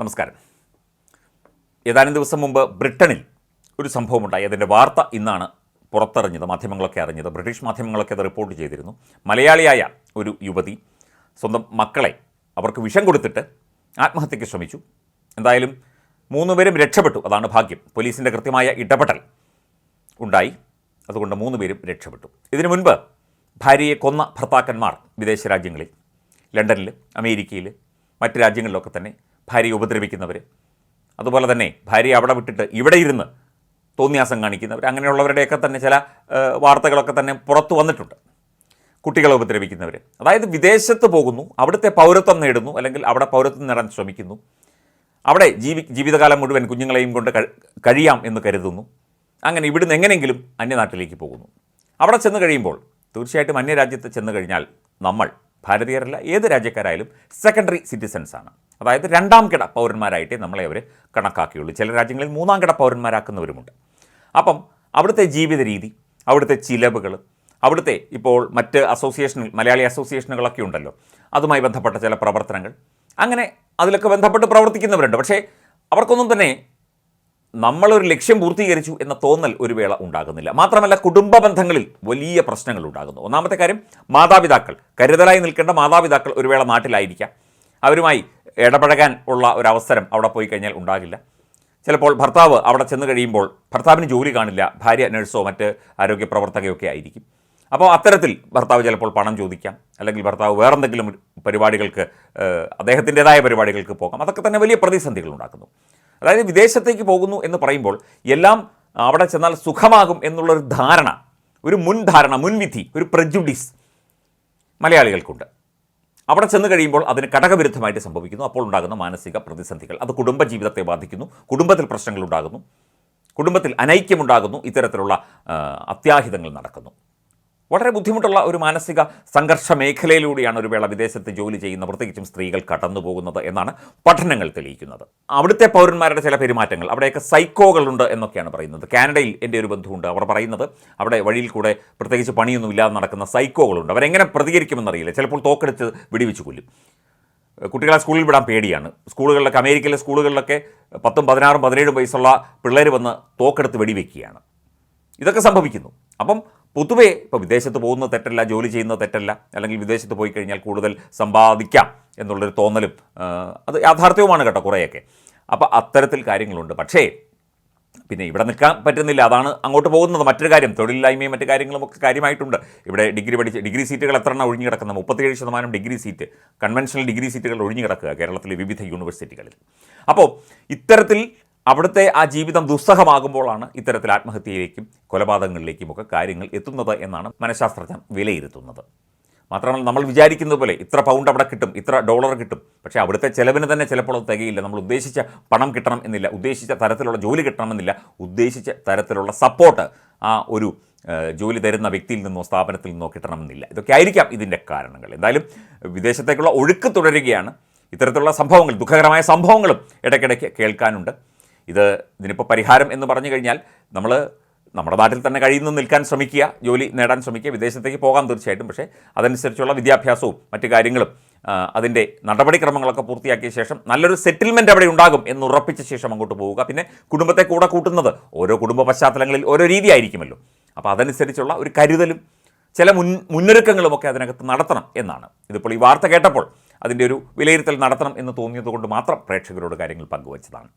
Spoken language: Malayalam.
നമസ്കാരം. ഏതാനും ദിവസം മുമ്പ് ബ്രിട്ടനിൽ ഒരു സംഭവമുണ്ടായി. അതിന്റെ വാർത്ത ഇന്നാണ് പുറത്തറിഞ്ഞത് മാധ്യമങ്ങളൊക്കെ അറിഞ്ഞത്. ബ്രിട്ടീഷ് മാധ്യമങ്ങളൊക്കെ അത് റിപ്പോർട്ട് ചെയ്തിരുന്നു. മലയാളിയായ ഒരു യുവതി സ്വന്തം മക്കളെ അവർക്ക് വിഷം കൊടുത്തിട്ട് ആത്മഹത്യയ്ക്ക് ശ്രമിച്ചു. എന്തായാലും മൂന്നുപേരും രക്ഷപ്പെട്ടു. അതാണ് ഭാഗ്യം. പോലീസിന്റെ കൃത്യമായ ഇടപെടൽ ഉണ്ടായി. അതുകൊണ്ട് മൂന്ന് പേരും രക്ഷപ്പെട്ടു. ഇതിനു മുൻപ് ഭാര്യയെ കൊന്ന ഭർത്താക്കന്മാർ വിദേശ രാജ്യങ്ങളിൽ ലണ്ടനിൽ അമേരിക്കയിൽ മറ്റ് രാജ്യങ്ങളിലൊക്കെ തന്നെ ഭാര്യയെ ഉപദ്രവിക്കുന്നവർ അതുപോലെ തന്നെ ഭാര്യയെ അവിടെ വിട്ടിട്ട് ഇവിടെ ഇരുന്ന് തോന്നിയാസം കാണിക്കുന്നവർ അങ്ങനെയുള്ളവരുടെയൊക്കെ തന്നെ ചില വാർത്തകളൊക്കെ തന്നെ പുറത്തു വന്നിട്ടുണ്ട്. കുട്ടികളെ ഉപദ്രവിക്കുന്നവർ അതായത് വിദേശത്ത് പോകുന്നു അവിടുത്തെ പൗരത്വം നേടുന്നു അല്ലെങ്കിൽ അവിടെ പൗരത്വം നേടാൻ ശ്രമിക്കുന്നു. അവിടെ ജീവി ജീവിതകാലം മുഴുവൻ കുഞ്ഞുങ്ങളെയും കൊണ്ട് കഴിയാം എന്ന് കരുതുന്നു. അങ്ങനെ ഇവിടുന്ന് എങ്ങനെയെങ്കിലും അന്യനാട്ടിലേക്ക് പോകുന്നു. അവിടെ ചെന്ന് കഴിയുമ്പോൾ തീർച്ചയായിട്ടും അന്യരാജ്യത്ത് ചെന്ന് കഴിഞ്ഞാൽ നമ്മൾ ഭാരതീയരല്ല ഏത് രാജ്യക്കാരായാലും സെക്കൻഡറി സിറ്റിസൺസാണ് അതായത് രണ്ടാം കിട പൗരന്മാരായിട്ടേ നമ്മളെ അവർ കണക്കാക്കിയുള്ളൂ. ചില രാജ്യങ്ങളിൽ മൂന്നാം കിട പൗരന്മാരാക്കുന്നവരുമുണ്ട്. അപ്പം അവിടുത്തെ ജീവിത രീതി അവിടുത്തെ ചിലവുകൾ അവിടുത്തെ ഇപ്പോൾ മറ്റ് അസോസിയേഷൻ മലയാളി അസോസിയേഷനുകളൊക്കെ ഉണ്ടല്ലോ. അതുമായി ബന്ധപ്പെട്ട ചില പ്രവർത്തനങ്ങൾ. അങ്ങനെ അതിലൊക്കെ ബന്ധപ്പെട്ട് പ്രവർത്തിക്കുന്നവരുണ്ട്. പക്ഷേ അവർക്കൊന്നും തന്നെ നമ്മളൊരു ലക്ഷ്യം പൂർത്തീകരിച്ചു എന്ന തോന്നൽ ഒരു വേള ഉണ്ടാകുന്നില്ല. മാത്രമല്ല കുടുംബ ബന്ധങ്ങളിൽ വലിയ പ്രശ്നങ്ങൾ ഉണ്ടാകുന്നു. ഒന്നാമത്തെ കാര്യം മാതാപിതാക്കൾ. കരുതലായി നിൽക്കേണ്ട മാതാപിതാക്കൾ ഒരു വേള നാട്ടിലായിരിക്കാം. അവരുമായി ഇടപഴകാൻ ഉള്ള ഒരു അവസരം അവിടെ പോയി കഴിഞ്ഞാൽ ഉണ്ടാകില്ല. ചിലപ്പോൾ ഭർത്താവ് അവിടെ ചെന്ന് കഴിയുമ്പോൾ ഭർത്താവിന് ജോലി കാണില്ല ഭാര്യ നഴ്സോ മറ്റ് ആരോഗ്യ പ്രവർത്തകയൊക്കെ ആയിരിക്കും. അപ്പോൾ അത്തരത്തിൽ ഭർത്താവ് ചിലപ്പോൾ പണം ചോദിക്കാം അല്ലെങ്കിൽ ഭർത്താവ് വേറെന്തെങ്കിലും പരിപാടികൾക്ക് അദ്ദേഹത്തിന്റെതായ പരിപാടികൾക്ക് പോകാം. അതൊക്കെ തന്നെ വലിയ പ്രതിസന്ധികൾ ഉണ്ടാക്കുന്നു. അതായത് വിദേശത്തേക്ക് പോകുന്നു എന്ന് പറയുമ്പോൾ എല്ലാം അവിടെ ചെന്നാൽ സുഖമാകും എന്നുള്ളൊരു ധാരണ ഒരു മുൻധാരണ മുൻവിധി ഒരു പ്രജുഡിസ് മലയാളികൾക്കുണ്ട്. അവിടെ ചെന്ന് കഴിയുമ്പോൾ അതിന് ഘടകവിരുദ്ധമായിട്ട് സംഭവിക്കുന്നു. അപ്പോൾ ഉണ്ടാകുന്ന മാനസിക പ്രതിസന്ധികൾ. അത് കുടുംബജീവിതത്തെ ബാധിക്കുന്നു. കുടുംബത്തിൽ പ്രശ്നങ്ങൾ ഉണ്ടാകുന്നു. കുടുംബത്തിൽ അനൈക്യമുണ്ടാകുന്നു ഇത്തരത്തിലുള്ള അത്യാഹിതങ്ങൾ നടക്കുന്നു. വളരെ ബുദ്ധിമുട്ടുള്ള ഒരു മാനസിക സംഘർഷ മേഖലയിലൂടെയാണ് ഒരു വേള വിദേശത്ത് ജോലി ചെയ്യുന്ന പ്രത്യേകിച്ചും സ്ത്രീകൾ കടന്നു പോകുന്നത് എന്നാണ് പഠനങ്ങൾ തെളിയിക്കുന്നത്. അവിടുത്തെ പൗരന്മാരുടെ ചില പെരുമാറ്റങ്ങൾ അവിടെയൊക്കെ സൈക്കോകളുണ്ട് എന്നൊക്കെയാണ് പറയുന്നത്. കാനഡയിൽ എന്റെ ഒരു ബന്ധുവുണ്ട് അവർ പറയുന്നത് അവിടെ വഴിയിൽ കൂടെ പ്രത്യേകിച്ച് പണിയൊന്നും ഇല്ലാതെ നടക്കുന്ന സൈക്കോകളുണ്ട്. അവരെങ്ങനെ പ്രതികരിക്കുമെന്നറിയില്ല. ചിലപ്പോൾ തോക്കെടുത്ത് വെടിവെച്ച് കൊല്ലും. കുട്ടികളെ സ്കൂളിൽ വിടാൻ പേടിയാണ്. സ്കൂളുകളിലൊക്കെ അമേരിക്കയിലെ സ്കൂളുകളിലൊക്കെ പത്തും പതിനാറും പതിനേഴും വയസ്സുള്ള പിള്ളേർ വന്ന് തോക്കെടുത്ത് വെടിവെക്കുകയാണ്. ഇതൊക്കെ സംഭവിക്കുന്നു. അപ്പം പൊതുവേ ഇപ്പോൾ വിദേശത്ത് പോകുന്ന തെറ്റല്ല ജോലി ചെയ്യുന്ന തെറ്റല്ല അല്ലെങ്കിൽ വിദേശത്ത് പോയി കഴിഞ്ഞാൽ കൂടുതൽ സമ്പാദിക്കാം എന്നുള്ളൊരു തോന്നലും അത് യാഥാർത്ഥ്യവുമാണ് കേട്ടോ കുറേയൊക്കെ. അപ്പോൾ അത്തരത്തിൽ കാര്യങ്ങളുണ്ട്. പക്ഷേ പിന്നെ ഇവിടെ നിൽക്കാൻ പറ്റുന്നില്ല. അതാണ് അങ്ങോട്ട് പോകുന്നത്. മറ്റൊരു കാര്യം തൊഴിലില്ലായ്മയും മറ്റു കാര്യങ്ങളും ഒക്കെ കാര്യമായിട്ടുണ്ട്. ഇവിടെ ഡിഗ്രി പഠിച്ച് ഡിഗ്രി സീറ്റുകൾ എത്ര എണ്ണം ഒഴിഞ്ഞു കിടക്കുന്ന മുപ്പത്തിയേഴ് ശതമാനം ഡിഗ്രി സീറ്റ് കൺവെൻഷണൽ ഡിഗ്രി സീറ്റുകൾ ഒഴിഞ്ഞു കിടക്കുക കേരളത്തിലെ വിവിധ യൂണിവേഴ്സിറ്റികളിൽ. അപ്പോൾ ഇത്തരത്തിൽ അവിടുത്തെ ആ ജീവിതം ദുസ്സഹമാകുമ്പോഴാണ് ഇത്തരത്തിൽ ആത്മഹത്യയിലേക്കും കൊലപാതകങ്ങളിലേക്കും ഒക്കെ കാര്യങ്ങൾ എത്തുന്നത് എന്നാണ് മനഃശാസ്ത്രജ്ഞർ വിലയിരുത്തുന്നത്. മാത്രമല്ല നമ്മൾ വിചാരിക്കുന്നത് പോലെ ഇത്ര പൗണ്ട് അവിടെ കിട്ടും ഇത്ര ഡോളർ കിട്ടും. പക്ഷേ അവിടുത്തെ ചിലവിന് തന്നെ ചിലപ്പോൾ അത് തികയില്ല. നമ്മൾ ഉദ്ദേശിച്ച പണം കിട്ടണം എന്നില്ല ഉദ്ദേശിച്ച തരത്തിലുള്ള ജോലി കിട്ടണമെന്നില്ല ഉദ്ദേശിച്ച തരത്തിലുള്ള സപ്പോർട്ട് ആ ഒരു ജോലി തരുന്ന വ്യക്തിയിൽ നിന്നോ സ്ഥാപനത്തിൽ നിന്നോ കിട്ടണമെന്നില്ല ഇതൊക്കെ ആയിരിക്കാം ഇതിന്റെ കാരണങ്ങൾ. എന്തായാലും വിദേശത്തേക്കുള്ള ഒഴുക്ക് തുടരുകയാണ്. ഇത്തരത്തിലുള്ള സംഭവങ്ങൾ ദുഃഖകരമായ സംഭവങ്ങളും ഇടയ്ക്കിടയ്ക്ക് കേൾക്കാനുണ്ട്. ഇത് ഇതിനിപ്പോൾ പരിഹാരം എന്ന് പറഞ്ഞു കഴിഞ്ഞാൽ നമ്മൾ നമ്മുടെ നാട്ടിൽ തന്നെ കഴിയുന്നു നിൽക്കാൻ ശ്രമിക്കുക ജോലി നേടാൻ ശ്രമിക്കുക വിദേശത്തേക്ക് പോകാം തീർച്ചയായിട്ടും. പക്ഷേ അതനുസരിച്ചുള്ള വിദ്യാഭ്യാസവും മറ്റു കാര്യങ്ങളും അതിന്റെ നടപടിക്രമങ്ങളൊക്കെ പൂർത്തിയാക്കിയ ശേഷം നല്ലൊരു സെറ്റിൽമെന്റ് അവിടെ ഉണ്ടാകും എന്ന് ഉറപ്പിച്ച ശേഷം അങ്ങോട്ട് പോവുക. പിന്നെ കുടുംബത്തെ കൂടെ കൂട്ടുന്നത് ഓരോ കുടുംബ പശ്ചാത്തലങ്ങളിൽ ഓരോ രീതി ആയിരിക്കുമല്ലോ അപ്പോൾ അതനുസരിച്ചുള്ള ഒരു കരുതലും ചില മുൻ മുന്നൊരുക്കങ്ങളുമൊക്കെ അതിനകത്ത് നടത്തണം എന്നാണ്. ഇതിപ്പോൾ ഈ വാർത്ത കേട്ടപ്പോൾ അതിന്റെ ഒരു വിലയിരുത്തൽ നടത്തണം എന്ന് തോന്നിയതുകൊണ്ട് മാത്രം പ്രേക്ഷകരോട് കാര്യങ്ങൾ പങ്കുവച്ചതാണ്.